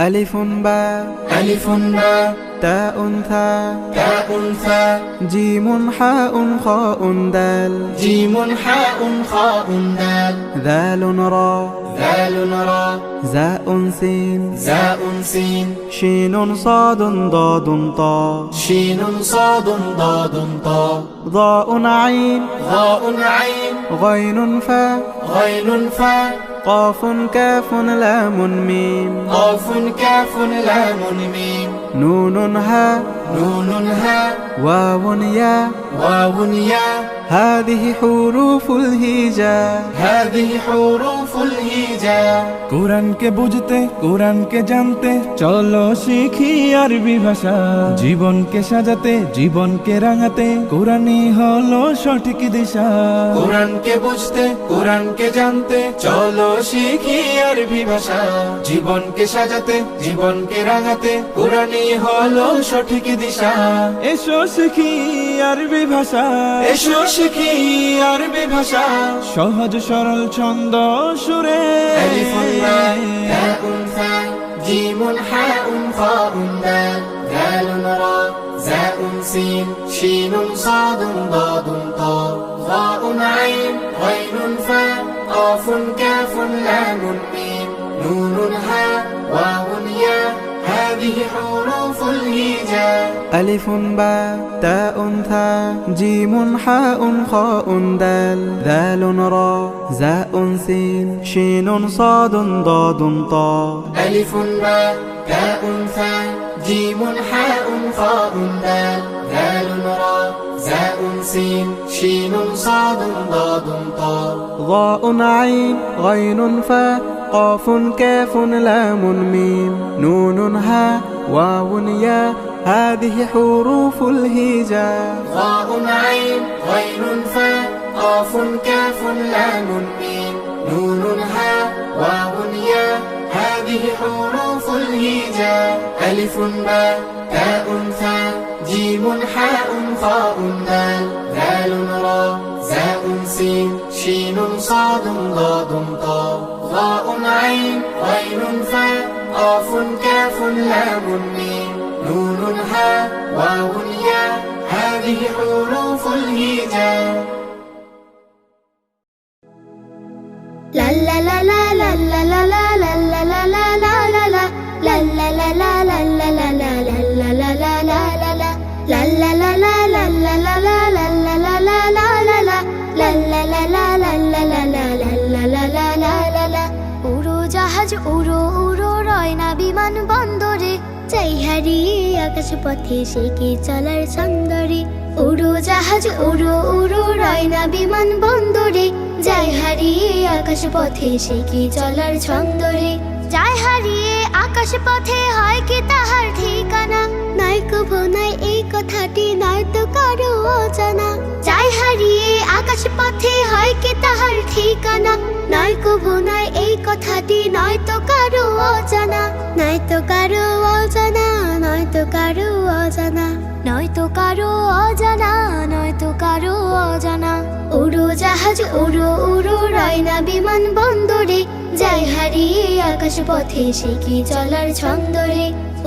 ألف باء ألف باء تاء ثاء تاء ثاء جيم حاء خاء دال جيم حاء خاء دال ذال را ذال را زاء سين زاء سين شين صاد ضاد طاء شين صاد ضاد طاء ضاء عين ضاء عين غين فاء غين فاء قاف كاف لام ميم قاف كاف لام ميم نون هاء نون هاء واو ياء واو ياء هذه حروف الهجاء هذه حروف الهجاء কোরআনকে বুঝতে কোরআনকে জানতে চলো শিখি আরবি ভাষা জীবনকে সাজাতে জীবনকে রাঙাতে কোরআনই হলো সঠিক দিশা কোরআনকে বুঝতে কোরআনকে জানতে চলো শিখি আরবি ভাষা জীবনকে সাজাতে জীবনকে রাঙাতে কোরআনই হলো সঠিক দিশা এসো শিখি আরবি ভাষা এসো শিখি আরবি ভাষা। সহজ সরল ছন্দ সুরে। জিমুন হাউন খাউন দাল দালুন রা জাউন সিন শিনুন সাদুন দাদুন তা غاء عين غين فاء قاف كاف لام ميم نون ها واو يا هذه حروف ألف باء تاء ثاء جيم حاء خاء دال ذال را زاء سين شين صاد ضاد طاء ألف باء تاء ثاء جيم حاء خاء دال ذال را زاء سين شين صاد ضاد طاء ضاء عين غين فاء قاف كاف لام ميم نون هاء واو ياء هذه حروف الهجاء ضاء عين غين فاء قاف كاف لام ميم نون هاء واو ياء هذه حروف الهجاء ألف باء تاء ثاء جيم حاء خاء دال ذال را زاء سين شين صاد ضاد طاء. ضاء عين غين فاء قاف كاف لام ميم. نون هاء واو ياء هذه حروف الهجاء. বিমান বন্দরে, চাই হারিয়ে আকাশ পথে কি চলার ছন্দরে উড়ো জাহাজ, উড়ো উড়ো রয় না বিমান বন্দরে, যাই হারিয়ে আকাশ পথে কি চলার ছন্দরে যাই হারিয়ে আকাশ পথে হয় কি তাহার ঠিকানা? নয় কভো, নাই এই কথাটি নয় তো কারও অজানা। যাই হারিয়ে আকাশ পথে হয় কি তাহার ঠিকানা? নয় কভো নয় এই কথাটি, নয় তো কারও অজানা, নয় তো কারও অজানা, নয় তো কারও অজানা, নয় তো কারও অজানা, নয় তো কারও অজানা। উড়ো জাহাজ, উড়ো উড়ো রয় না বিমান বন্দরে, যাই হারিয়ে আকাশ পথে, সে কি চলার ছন্দরে?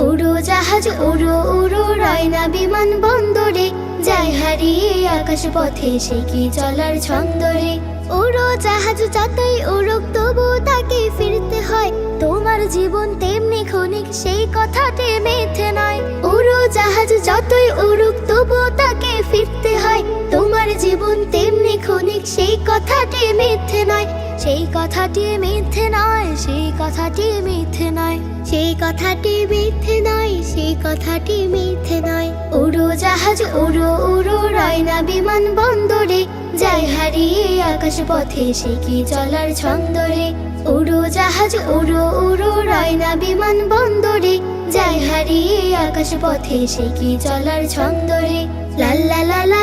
উড়ো জাহাজ, উড়ো উড়ো রয় না বিমান বন্দরে, যাই হারিয়ে আকাশ পথে, সে কি চলার ছন্দরে? উড়ো জাহাজ যতই উড়ুক তবু তাকে ফিরতে হয়। তোমার জীবন তেমনি ক্ষণিক, সেই কথাটি মিথ্যে নয়। উড়ো জাহাজ যতই উড়ুক তবু তাকে ফিরতে হয়। তোমার জীবন তেমনি ক্ষণিক, সেই কথাটি মিথ্যে নয়। সেই কথাটি মিথ্যে নয়, সেই কথাটি মিথ্যে নয়। সেই কথাটি মিথ্যে নয়, সেই কথাটি মিথ্যে নয়। উড়ো জাহাজ উড়ো উড়ো রয় না বিমান বন্দরে যাই হারিয়ে আকাশ পথে, সে কি চলার ছন্দরে? উড়ো জাহাজ, উড়ো উড়ো রয়না বিমান বন্দরে। যাই হারিয়ে আকাশ পথে, সে কি চলার ছন্দরে? লাল্লা লা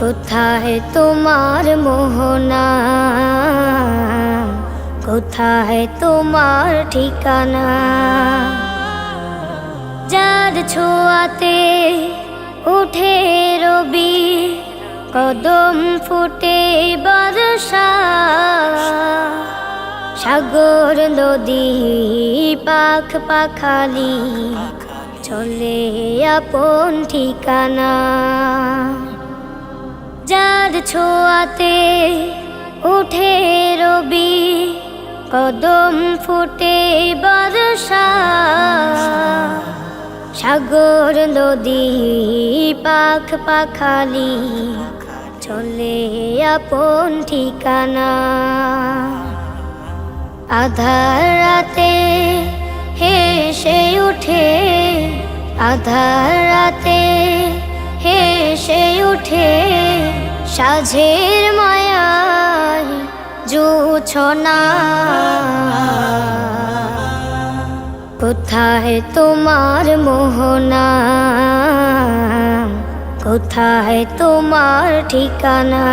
কোথায় তোমার মোহনা? কোথায় তোমার ঠিকানা? যার ছোঁয়াতে উঠে রবি, কদম ফুটে বর্ষা। সাগর, নদী, পাখ পাখালি, চলে আপন ঠিকানা। যার ছোঁয়াতে উঠে রবি, কদম ফুটে বর্ষা। সাগর, নদী, পাখ, পাখালি চলে আপন ঠিকানা। আধার রাতে হেসে উঠে, আধার রাতে হেসে উঠে সাঝের মায়ায় জুছনা। কোথায় তোমার মোহনা? কোথায় তোমার ঠিকানা?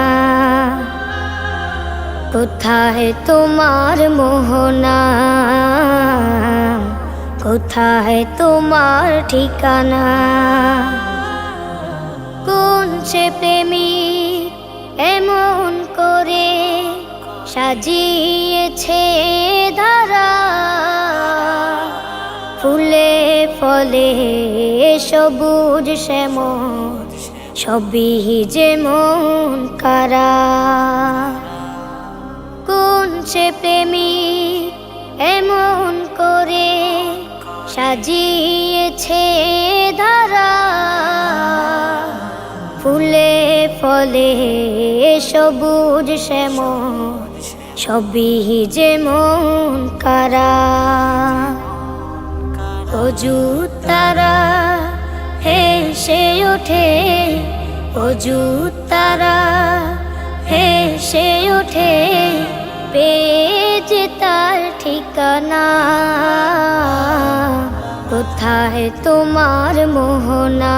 কোথায় তোমার মোহনা? কোথায় তোমার ঠিকানা? এমন করে সাজিয়েছে ধারা। ফুলে ফলে সবুজ শ্যামল, সবই যেমন কারা। কোন সে প্রেমিক এমন করে সাজিয়েছে ধারা? ফুলে ফলে সবুজ শ্যামল, সবই যে মন কারা। অজু তারা হেসে ওঠে, অজু তারা হে হেসে ওঠে, পেয়েছে তার ঠিকানা। কোথায় তোমার মোহনা?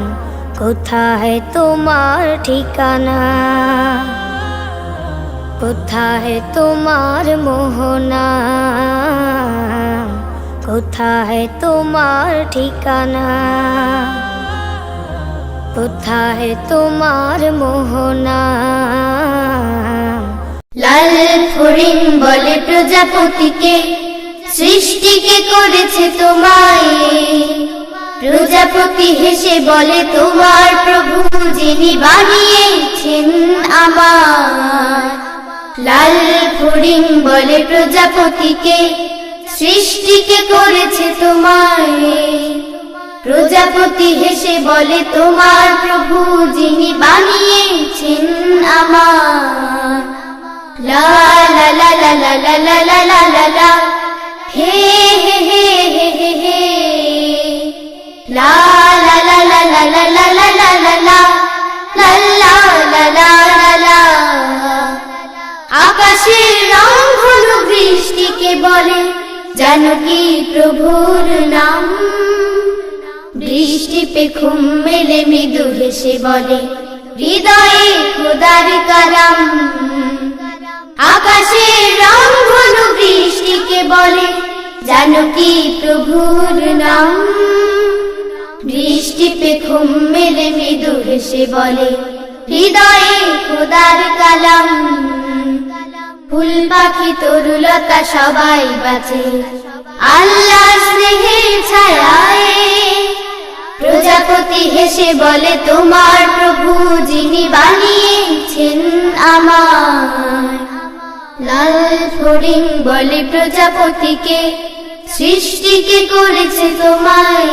কোথায় তোমার ঠিকানা? কোথায় তোমার মোহনা? কোথায় তোমার ঠিকানা? কোথায় তোমার মোহনা? লাল ফরিং বলে প্রজাপতিকে সৃষ্টিকে করেছে তোমায়। প্রজাপতি হেসে বলে তোমার প্রভু যিনি বানিয়েছেন আমার লাল ফরিং বলে প্রজাপতিকে সৃষ্টিকে করেছে তোমায় প্রজাপতি হেসে বলে তোমার প্রভু যিনি বানিয়েছেন আমার লা লা লা লা লা লা লা লা লা হে হে হে লা লা লা লা লা লা লা লা লা আকাশের রং হলো বৃষ্টিকে বলে জানো কি প্রভুর নাম? বৃষ্টি পে ঘুম মেলে মৃদু হেসে বলে, হৃদয়ে খোদার কালাম আকাশের রং হলো বৃষ্টিকে বলে জানো কি প্রভুর নাম? বৃষ্টি পে ঘুম মেলে মৃদু হেসে বলে, হৃদয়ে খোদার কালাম। ফুল পাখি তরুলতা সবাই বাঁচে। আল্লাহ স্নেহের ছায়ায় প্রজাপতি হেসে বলে, তোমার প্রভু যিনি বানিয়েছেন আমার লাল ফড়িং বলে, প্রজাপতিকে সৃষ্টিকে করেছে তোমায়।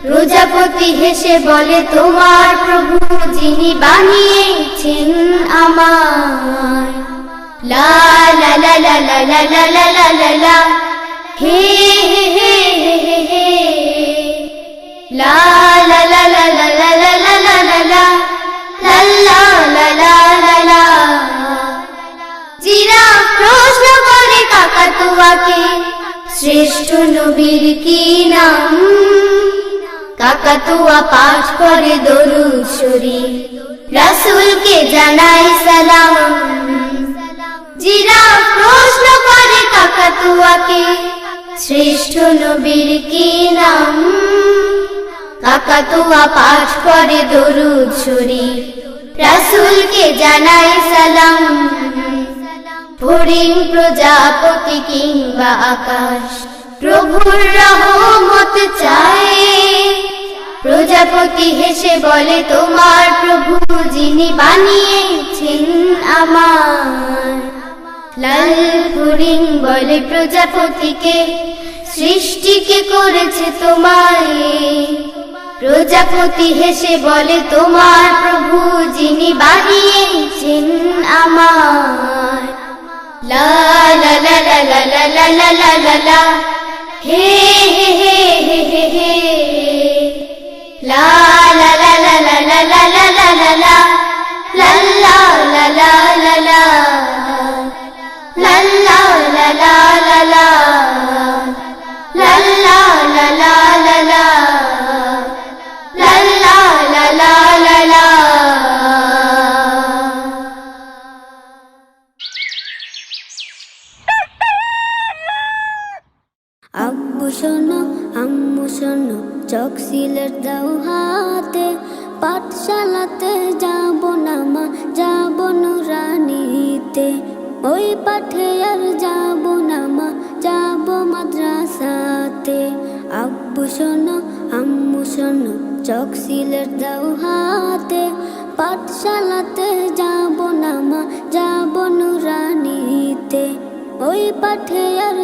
প্রজাপতি হেসে বলে তোমার প্রভু যিনি বানিয়েছেন আমার লা হে হে হে হে লা জিরাফ প্রশ্ন করে কাকাতুয়াকে শ্রেষ্ঠ নবীর কি নাম কাকাতুয়া পাঠ করে দরুদ শরীফ। রাসূলকে জানাই সালাম। জিরাফ প্রশ্ন করে কাকাতুয়াকে, শ্রেষ্ঠ নবীর কি নাম? কাকাতুয়া পাঠ করে দরুদ শরীফ। রাসূলকে জানাই সালাম। ফড়িং প্রজাপতি কিংবা আকাশ। প্রভুর রহমত চায় প্রজাপতি হেসে বলে তোমার প্রভু যিনি বানিয়েছেন আমার লাল ফড়িং বলে প্রজাপতিকে সৃষ্টিকে করেছে তোমায় প্রজাপতি হেসে বলে তোমার প্রভু যিনি বানিয়েছেন আমার লা লা লা লা লা লা লা লা লা হে হে হে হে হে হে লা লা লা লা লা লা লা লা লা শোনো চক সিলেট দাও হাতে, পাঠশালাতে যাব না মা, যাব নুরানিতে। ওই পাঠে আর যাব না মা, যাব মাদ্রাসাতে। আব্বু শোনো, আম্মু শোনো চক সিলেট দাও হাতে, পাঠশালাতে যাব না মা, যাব নুরানিতে। ওই পাঠে আর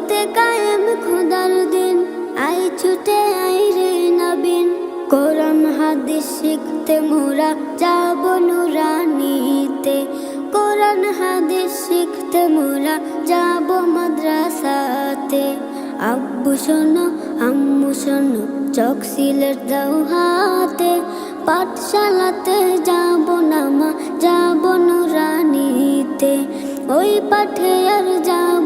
করতে কায়েম খোদার দিন। আই ছুটে, আই রে নবীন। কোরআন, হাদিস শিখতে মোরা যাব নুরানিতে। কোরআন, হাদিস শিখতে মোরা যাব মাদ্রাসাতে। আব্বু শোনো, আম্মু শোনো চক সিলেট দাও হাতে। পাঠশালাতে যাব না মা যাব নুরানিতে। ওই পাঠে আর যাব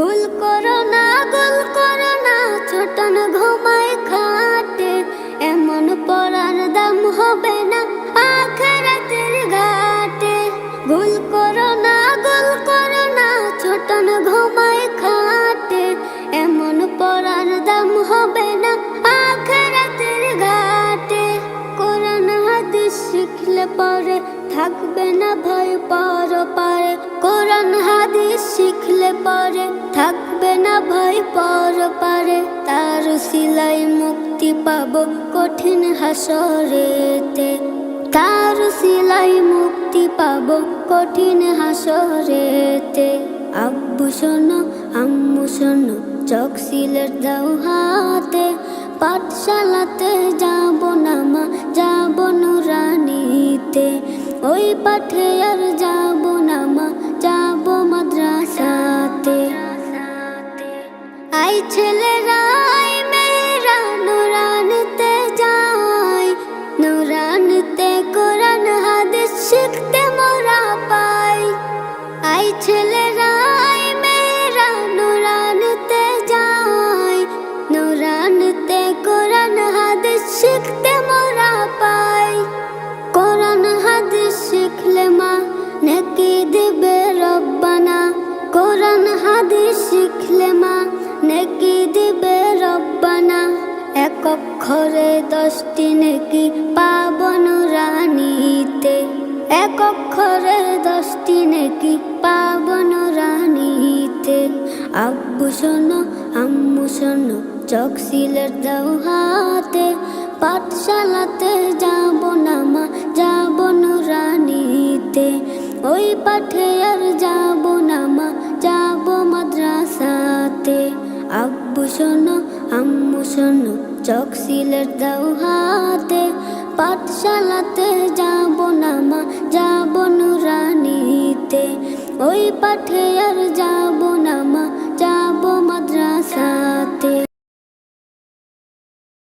গুল করো না, গুল করো না, ছোটন ঘুমায় খাটে। এমন পড়ার দাম হবে না, আখরাতের ঘাটে। গুল করো না, গুল করো না, ছোটন ঘুমায় খাটে। এমন পড়ার দাম হবে না, আখরাতের ঘাটে। কোরআন হাদিস শিখলে পরে থাকবে না ভয়, পর পারে। কোরআন হাদিস পরে, থাকবে না ভয়, পর পারে। তার সিলাই মুক্তি পাবো কঠিন হাসরেতে। তার সিলাই মুক্তি পাবো কঠিন হাসরেতে। আব্বু শোনো, আম্মু শোনো, চক সিলেট দাও হাতে। পাঠশালাতে যাব না মা যাব নুরানিতে। ওই পাঠে আর যাব ছেলেরা অক্ষরে দশটি নেকি পাবন রানীতে। এক অক্ষরে দশটি নেকি পাবন রানীতে। আব্বু শোনো, আম্মু শোনো, চক সিলের দাও হাতে। পাঠশালাতে যাব না মা, যাব রানীতে। ওই পাঠে আর যাব না মা, যাব মাদ্রাসাতে। আব্বু শোনো, আম্মু শোনো চকশিলের সিলেট দাও হাতে পাঠশালাতে যাব না মা, যাব নুরানিতে। ওই পাঠে আর যাব না মা, যাব মাদ্রাসাতে।